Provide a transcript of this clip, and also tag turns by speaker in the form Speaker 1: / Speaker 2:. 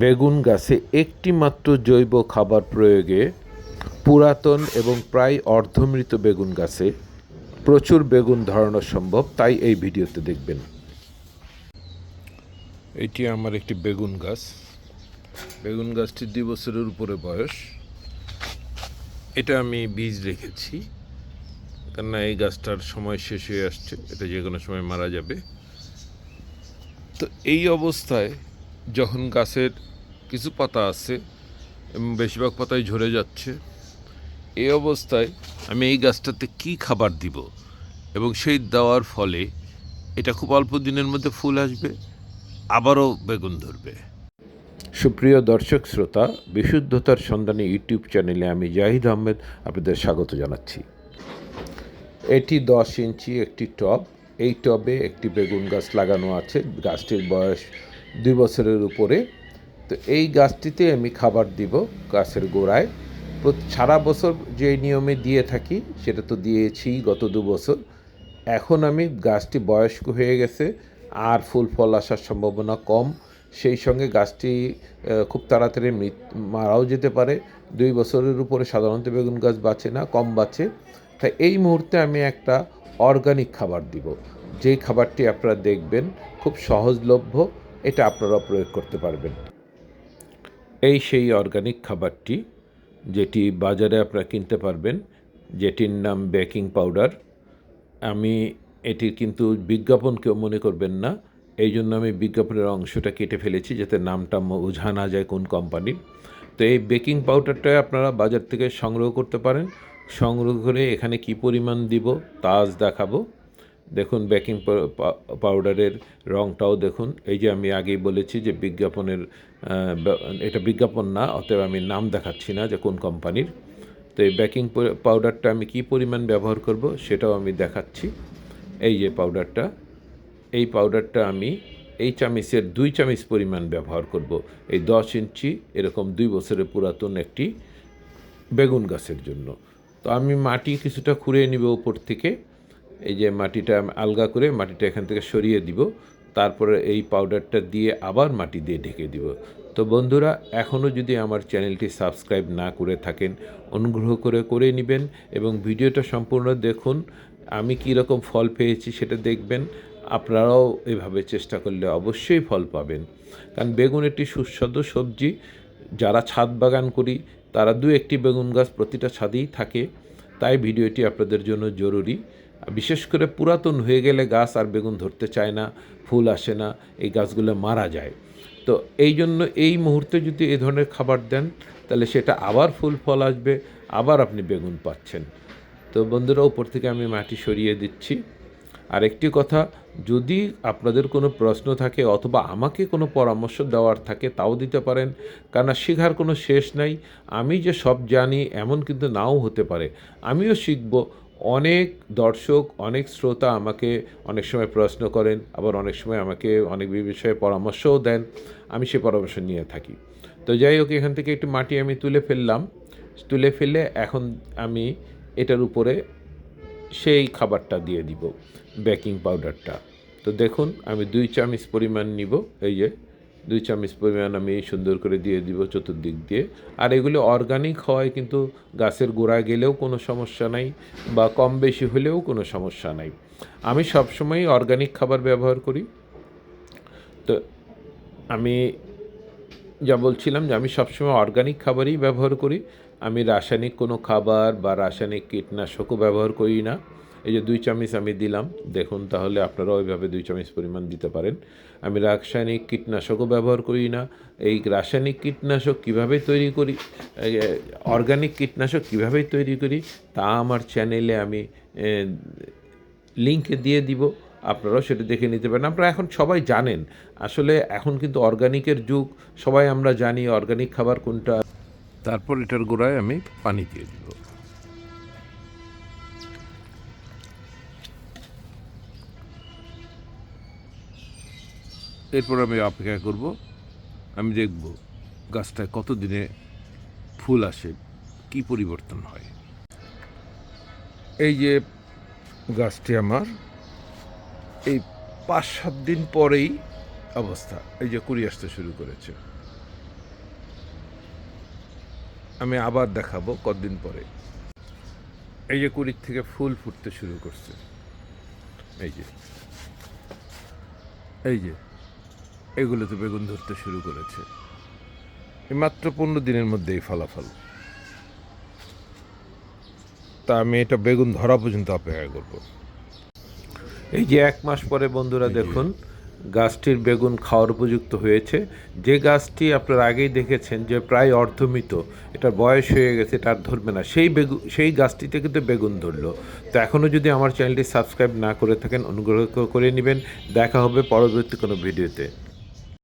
Speaker 1: বেগুন গাছে একটি মাত্র জৈব খাবার প্রয়োগে পুরাতন এবং প্রায় অর্ধমৃত বেগুন গাছে প্রচুর বেগুন ধরানো সম্ভব, তাই এই ভিডিওতে দেখবেন। এটি আমার একটি বেগুন গাছ। বেগুন গাছটি দুই বছরের উপরে বয়স। এটা আমি বীজ রেখেছি, কেননা এই গাছটার সময় শেষ হয়ে আসছে, এটা যে কোনো সময় মারা যাবে। তো এই অবস্থায় যখন গাছের কিছু পাতা আছে, এবং বেশিরভাগ পাতাই ঝরে যাচ্ছে, এই অবস্থায় আমি এই গাছটাতে কি খাবার দিব? এবং সেই দেওয়ার ফলে এটা খুব অল্প দিনের মধ্যে ফুল আসবে, আবারও বেগুন ধরবে। সুপ্রিয় দর্শক শ্রোতা, বিশুদ্ধতার সন্ধানে ইউটিউব চ্যানেলে আমি জাহিদ আহমেদ আপনাদের স্বাগত জানাচ্ছি। এটি দশ ইঞ্চি একটি টব। এই টবে একটি বেগুন গাছ লাগানো আছে। গাছটির বয়স দুই বছরের উপরে। তো এই গাছটিতে আমি খাবার দিব গাছের গোড়ায়। সারা বছর যে নিয়মে দিয়ে থাকি, সেটা তো দিয়েছি গত দু বছর। এখন আমি গাছটি বয়স্ক হয়ে গেছে, আর ফুল ফল আসার সম্ভাবনা কম। সেই সঙ্গে গাছটি খুব তাড়াতাড়ি মৃত, মারাও যেতে পারে। দুই বছরের উপরে সাধারণত বেগুন গাছ বাঁচে না, কম বাঁচে। তাই এই মুহূর্তে আমি একটা অর্গানিক খাবার দিব। যেই খাবারটি আপনারা দেখবেন, খুব সহজলভ্য এটা আপনারা প্রয়োগ করতে পারবেন। এই সেই অর্গানিক খাবারটি, যেটি বাজারে আপনারা কিনতে পারবেন, যেটির নাম বেকিং পাউডার আমি এটির কিন্তু বিজ্ঞাপন কেউ মনে করবেন না এই জন্য আমি বিজ্ঞাপনের অংশটা কেটে ফেলেছি যাতে নামটা বোঝা না যায় কোন কোম্পানির তো এই বেকিং পাউডারটা আপনারা বাজার থেকে সংগ্রহ করতে পারেন। সংগ্রহ করে এখানে কি পরিমাণ দিব তাজ দেখাবো। দেখুন বেকিং পাউডারের রঙটাও দেখুন। এই যে আমি আগেই বলেছি যে বিজ্ঞাপনের এটা বিজ্ঞাপন না, অতএব আমি নাম দেখাচ্ছি না যে কোন কোম্পানির। তো এই বেকিং পাউডারটা আমি কি পরিমাণ ব্যবহার করব সেটাও আমি দেখাচ্ছি। এই যে পাউডারটা এই পাউডারটা আমি এই চামিচের দুই চামিচ পরিমাণ ব্যবহার করব। এই দশ ইঞ্চি এরকম দুই বছরের পুরাতন একটি বেগুন গাছের জন্য। তো আমি মাটি কিছুটা খুঁড়ে নিব উপর থেকে। এই যে মাটিটা আলগা করে মাটিটা এখান থেকে সরিয়ে দিব, তারপরে এই পাউডারটা দিয়ে আবার মাটি দিয়ে ঢেকে দিব। তো বন্ধুরা, এখনও যদি আমার চ্যানেলটি সাবস্ক্রাইব না করে থাকেন, অনুগ্রহ করে করে নেবেন এবং ভিডিওটা সম্পূর্ণ দেখুন, আমি কী রকম ফল পেয়েছি সেটা দেখবেন, আপনারাও এভাবে চেষ্টা করলে অবশ্যই ফল পাবেন। কারণ বেগুন একটি সুস্বাদু সবজি, যারা ছাদ বাগান করি, তারা দু একটি বেগুন গাছ প্রতিটা ছাদেই থাকে, তাই ভিডিওটি আপনাদের জন্য জরুরি। বিশেষ করে পুরাতন হয়ে গেলে গাছ আর বেগুন ধরতে চায় না, ফুল আসে না, এই গাছগুলো মারা যায়। তো এই জন্য এই মুহূর্তে যদি এ ধরনের খাবার দেন, তাহলে সেটা আবার ফুল ফল আসবে, আবার আপনি বেগুন পাচ্ছেন। তো বন্ধুরা, উপর থেকে আমি মাটি সরিয়ে দিচ্ছি। আর একটি কথা, যদি আপনাদের কোনো প্রশ্ন থাকে অথবা আমাকে কোনো পরামর্শ দেওয়ার থাকে, তাও দিতে পারেন। কেননা শেখার কোনো শেষ নাই। আমি যে সব জানি, এমন কিন্তু নাও হতে পারে। আমিও শিখব। অনেক দর্শক, অনেক শ্রোতা আমাকে অনেক সময় প্রশ্ন করেন, আবার অনেক সময় আমাকে অনেক বিষয়ে পরামর্শও দেন। আমি সে পরামর্শ নিয়ে থাকি। তো যাই হোক, এখান থেকে একটু মাটি আমি তুলে ফেললাম। তুলে ফেলে এখন আমি এটার উপরে সেই খাবারটা দিয়ে দিব, বেকিং পাউডারটা। তো দেখুন, আমি দুই চামচ পরিমাণ নিব, এই যে। দুই চামচ পরিমাণ আমি সুন্দর করে দিয়ে দিব চতুর্দিক দিয়ে। আর এগুলো অর্গানিক হওয়ায় কিন্তু গাছের গোড়ায় গেলেও কোনো সমস্যা নাই বা কম বেশি হলেও কোনো সমস্যা নাই। আমি সবসময় অর্গানিক খাবার ব্যবহার করি। তো আমি যা বলছিলাম যে আমি সবসময় অর্গানিক খাবারই ব্যবহার করি। আমি রাসায়নিক কোনো খাবার বা রাসায়নিক কীটনাশকও ব্যবহার করি না। এই যে দুই চামচ আমি দিলাম, দেখুন তাহলে আপনারাও ওইভাবে দুই চামচ পরিমাণ দিতে পারেন। আমি রাসায়নিক কীটনাশকও ব্যবহার করি না। এই রাসায়নিক কীটনাশক কীভাবে তৈরি করি অর্গানিক কীটনাশক কীভাবে তৈরি করি, তা আমার চ্যানেলে আমি লিঙ্কে দিয়ে দিব। আপনারাও সেটা দেখে নিতে পারেন। আপনারা এখন সবাই জানেন, আসলে এখন কিন্তু অর্গানিকের যুগ। সবাই আমরা জানি অর্গানিক খাবার কোনটা। তারপর এটার গোড়ায় আমি পানি দিয়ে দিব। এরপর আমি অপেক্ষা করব। আমি দেখব গাছটায় কত দিনে ফুল আসে, কি পরিবর্তন হয়। এই যে গাছটি আমার, এই পাঁচ সাত দিন পরেই অবস্থা। এই যে কুড়ি আসতে শুরু করেছে। আমি আবার দেখাবো কতদিন পরে। এই যে কুড়ির থেকে ফুল ফুটতে শুরু করছে। এই যে এই যে। এগুলোতে বেগুন ধরতে শুরু করেছে। এই মাত্র পনেরো দিনের মধ্যেই ফলাফল। তা আমি এটা বেগুন ধরা পর্যন্ত অপেক্ষা করব। এই যে এক মাস পরে বন্ধুরা দেখুন গাছটির বেগুন খাওয়ার উপযুক্ত হয়েছে। যে গাছটি আপনারা আগেই দেখেছেন যে প্রায় অর্ধমিত এটার বয়স হয়ে গেছে এটা আর ধরবে না। সেই বেগুন সেই গাছটিতে কিন্তু বেগুন ধরলো। তো এখনও যদি আমার চ্যানেলটি সাবস্ক্রাইব না করে থাকেন অনুগ্রহ করে নেবেন। দেখা হবে পরবর্তী কোনো ভিডিওতে।